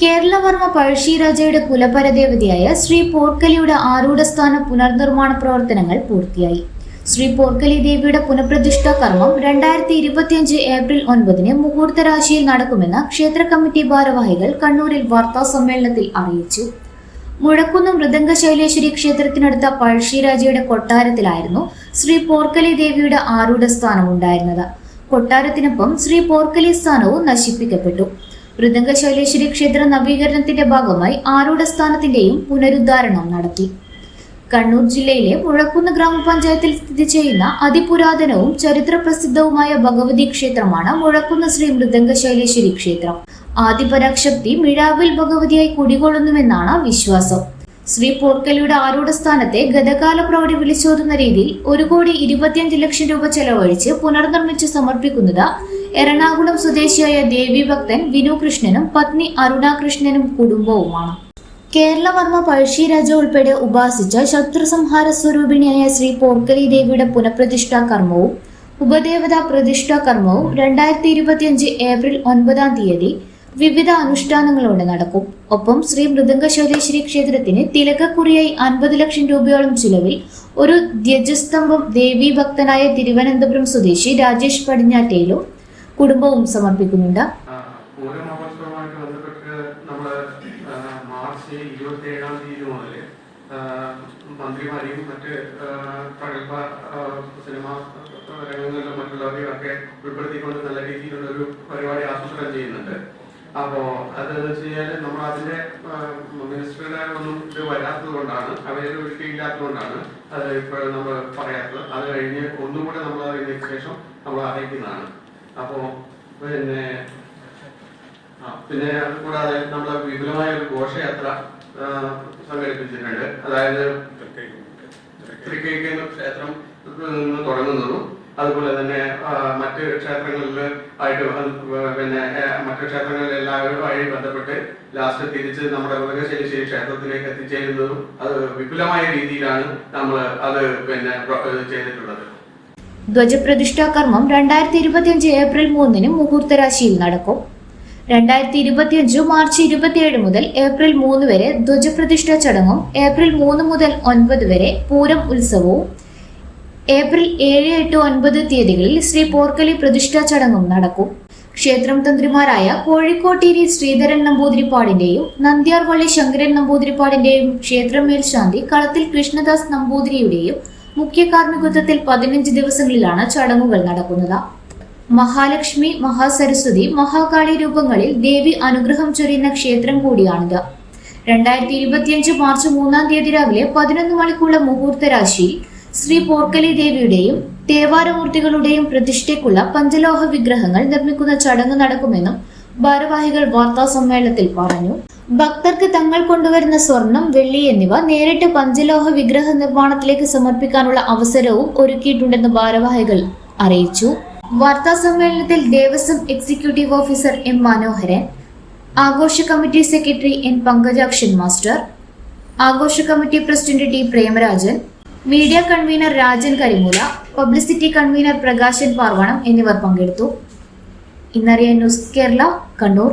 കേരളവർമ്മ പഴശ്ശിരാജയുടെ കുലപരദേവതയായ ശ്രീ പോർക്കലിയുടെ ആരൂഢസ്ഥാന പുനർനിർമ്മാണ പ്രവർത്തനങ്ങൾ പൂർത്തിയായി. ശ്രീ പോർക്കലി ദേവിയുടെ പുനഃപ്രതിഷ്ഠാ കർമ്മം രണ്ടായിരത്തി ഇരുപത്തിയഞ്ച് ഏപ്രിൽ ഒൻപതിന് മുഹൂർത്തരാശിയിൽ നടക്കുമെന്ന് ക്ഷേത്ര കമ്മിറ്റി ഭാരവാഹികൾ കണ്ണൂരിൽ വാർത്താ സമ്മേളനത്തിൽ അറിയിച്ചു. മുഴക്കുന്ന് മൃദംഗ ശൈലേശ്വരി ക്ഷേത്രത്തിനടുത്ത പഴശ്ശിരാജയുടെ കൊട്ടാരത്തിലായിരുന്നു ശ്രീ പോർക്കലി ദേവിയുടെ ആരൂഢസ്ഥാനം ഉണ്ടായിരുന്നത് കൊട്ടാരത്തിനൊപ്പം ശ്രീ പോർക്കലി സ്ഥാനവും നശിപ്പിക്കപ്പെട്ടു. മൃദംഗ ശൈലേശ്വരി ക്ഷേത്ര നവീകരണത്തിന്റെ ഭാഗമായി ആരൂഢസ്ഥാനത്തിന്റെയും പുനരുദ്ധാരണം നടത്തി. കണ്ണൂർ ജില്ലയിലെ മുഴക്കുന്ന് ഗ്രാമപഞ്ചായത്തിൽ സ്ഥിതി ചെയ്യുന്ന അതിപുരാതനവും ചരിത്ര പ്രസിദ്ധവുമായ ഭഗവതി ക്ഷേത്രമാണ് മുഴക്കുന്ന് ശ്രീ മൃദംഗ ശൈലേശ്വരി ക്ഷേത്രം. ആദിപരാശക്തി മിഴാവിൽ ഭഗവതിയായി കുടികൊള്ളുന്നുവെന്നാണ് വിശ്വാസം. ശ്രീ പോർക്കലിയുടെ ആരൂഢസ്ഥാനത്തെ ഗതകാല പ്രൗഢി വിളിച്ചോതുന്ന രീതിയിൽ ഒരു കോടി ഇരുപത്തിയഞ്ച് ലക്ഷം രൂപ ചെലവഴിച്ച് പുനർനിർമ്മിച്ച് സമർപ്പിക്കുന്നത് എറണാകുളം സ്വദേശിയായ ദേവി ഭക്തൻ വിനു കൃഷ്ണനും പത്നി അരുണ കൃഷ്ണനും കുടുംബവുമാണ്. കേരളവർമ്മ പഴശ്ശിരാജ ഉൾപ്പെടെ ഉപാസിച്ച ശത്രുസംഹാര സ്വരൂപിണിയായ ശ്രീ പോർക്കലി ദേവിയുടെ പുനഃപ്രതിഷ്ഠാ കർമ്മവും ഉപദേവതാ പ്രതിഷ്ഠാ കർമ്മവും രണ്ടായിരത്തി ഇരുപത്തിയഞ്ച് ഏപ്രിൽ ഒൻപതാം തീയതി വിവിധ അനുഷ്ഠാനങ്ങളോടെ നടക്കും. ഒപ്പം ശ്രീ മൃദംഗശ്വരേശ്വരി ക്ഷേത്രത്തിന് തിലകക്കുറിയായി അൻപത് ലക്ഷം രൂപയോളം ചിലവിൽ ഒരു ധ്യജസ്തംഭം ദേവീ ഭക്തനായ തിരുവനന്തപുരം സ്വദേശി രാജേഷ് പടിഞ്ഞാറ്റയിലും കുടുംബവും സമർപ്പിക്കുന്നുണ്ട്. മാർച്ച് ഇരുപത്തി ഏഴാം തീയതി മുതൽ മന്ത്രിമാരെയും മറ്റ് പ്രഗത്ഭ സിനിമ രംഗങ്ങളിലും മറ്റുള്ളവരെയും ഒക്കെ ഉൾപ്പെടുത്തിക്കൊണ്ട് നല്ല രീതിയിലുള്ള ഒരു പരിപാടി ആസൂത്രണം ചെയ്യുന്നുണ്ട്. അപ്പോ അത് വെച്ച് കഴിഞ്ഞാൽ നമ്മൾ അതിന്റെ മിനിസ്റ്ററുടെ ഒന്നും ഇത് വരാത്തത് കൊണ്ടാണ് അവരുടെ വിഷയമില്ലാത്തത് കൊണ്ടാണ് അത് ഇപ്പോൾ നമ്മൾ പറയാത്തത്. അത് കഴിഞ്ഞ് ഒന്നുകൂടെ നമ്മൾ അതിന് ശേഷം നമ്മൾ അറിയിക്കുന്നതാണ്. അപ്പോ പിന്നെ പിന്നെ അത് കൂടാതെ നമ്മൾ വിപുലമായ ഒരു ഘോഷയാത്ര സംഘടിപ്പിച്ചിട്ടുണ്ട്. അതായത് തൃക്കൈക്കൽ ക്ഷേത്രം. തുടങ്ങുന്നതും അതുപോലെ തന്നെ മറ്റ് ക്ഷേത്രങ്ങളിൽ ആയിട്ട് പിന്നെ മറ്റ് ക്ഷേത്രങ്ങളിലെല്ലാവരുമായി ബന്ധപ്പെട്ട് ലാസ്റ്റ് തിരിച്ച് നമ്മുടെ മൃഗശേരി ക്ഷേത്രത്തിലേക്ക് എത്തിച്ചേരുന്നതും അത് വിപുലമായ രീതിയിലാണ് നമ്മൾ അത് പിന്നെ ചെയ്തിട്ടുള്ളത്. ധ്വജപ്രതിഷ്ഠാ കർമ്മം രണ്ടായിരത്തി ഇരുപത്തിയഞ്ച് ഏപ്രിൽ മൂന്നിന് മുഹൂർത്തരാശിയിൽ നടക്കും. രണ്ടായിരത്തി ഇരുപത്തിയഞ്ച് മാർച്ച് ഇരുപത്തിയേഴ് മുതൽ ഏപ്രിൽ മൂന്ന് വരെ ധ്വജപ്രതിഷ്ഠാ ചടങ്ങും ഏപ്രിൽ മൂന്ന് മുതൽ ഒൻപത് വരെ പൂരം ഉത്സവവും ഏപ്രിൽ ഏഴ് എട്ട് ഒൻപത് തീയതികളിൽ ശ്രീ പോർക്കലി പ്രതിഷ്ഠാ ചടങ്ങും നടക്കും. ക്ഷേത്രം തന്ത്രിമാരായ കോഴിക്കോട്ടേരി ശ്രീധരൻ നമ്പൂതിരിപ്പാടിന്റെയും നന്ദ്യാർവള്ളി ശങ്കരൻ നമ്പൂതിരിപ്പാടിന്റെയും ക്ഷേത്രം മേൽശാന്തി കളത്തിൽ കൃഷ്ണദാസ് നമ്പൂതിരിയുടെയും മുഖ്യ കാർമ്മികത്വത്തിൽ പതിനഞ്ച് ദിവസങ്ങളിലാണ് ചടങ്ങുകൾ നടക്കുന്നത്. മഹാലക്ഷ്മി മഹാസരസ്വതി മഹാകാളി രൂപങ്ങളിൽ ദേവി അനുഗ്രഹം ചൊരിയുന്ന ക്ഷേത്രം കൂടിയാണിത്. രണ്ടായിരത്തി ഇരുപത്തിയഞ്ച് മാർച്ച് മൂന്നാം തീയതി രാവിലെ പതിനൊന്ന് മണിക്കുള്ള മുഹൂർത്ത രാശിയിൽ ശ്രീ പോർക്കലി ദേവിയുടെയും ദേവാരമൂർത്തികളുടെയും പ്രതിഷ്ഠയ്ക്കുള്ള പഞ്ചലോഹ വിഗ്രഹങ്ങൾ നിർമ്മിക്കുന്ന ചടങ്ങ് നടക്കുമെന്നും ഭാരവാഹികൾ വാർത്താ സമ്മേളനത്തിൽ പറഞ്ഞു. ഭക്തർക്ക് തങ്ങൾ കൊണ്ടുവരുന്ന സ്വർണം വെള്ളി എന്നിവ നേരിട്ട് പഞ്ചലോഹ വിഗ്രഹ നിർമ്മാണത്തിലേക്ക് സമർപ്പിക്കാനുള്ള അവസരവും ഒരുക്കിയിട്ടുണ്ടെന്ന് ഭാരവാഹികൾ അറിയിച്ചു. വാർത്താ സമ്മേളനത്തിൽ Devaswom executive officer M Manoharan ആഘോഷ committee secretary N Pankajakshan master ആഘോഷ committee president T Premarajan media convener Rajan Karimoola publicity convener Prakashan Parvanam എന്നിവർ പങ്കെടുത്തു. ഇന്നറിയാൻ ന്യൂസ് കേരള കണ്ണൂർ.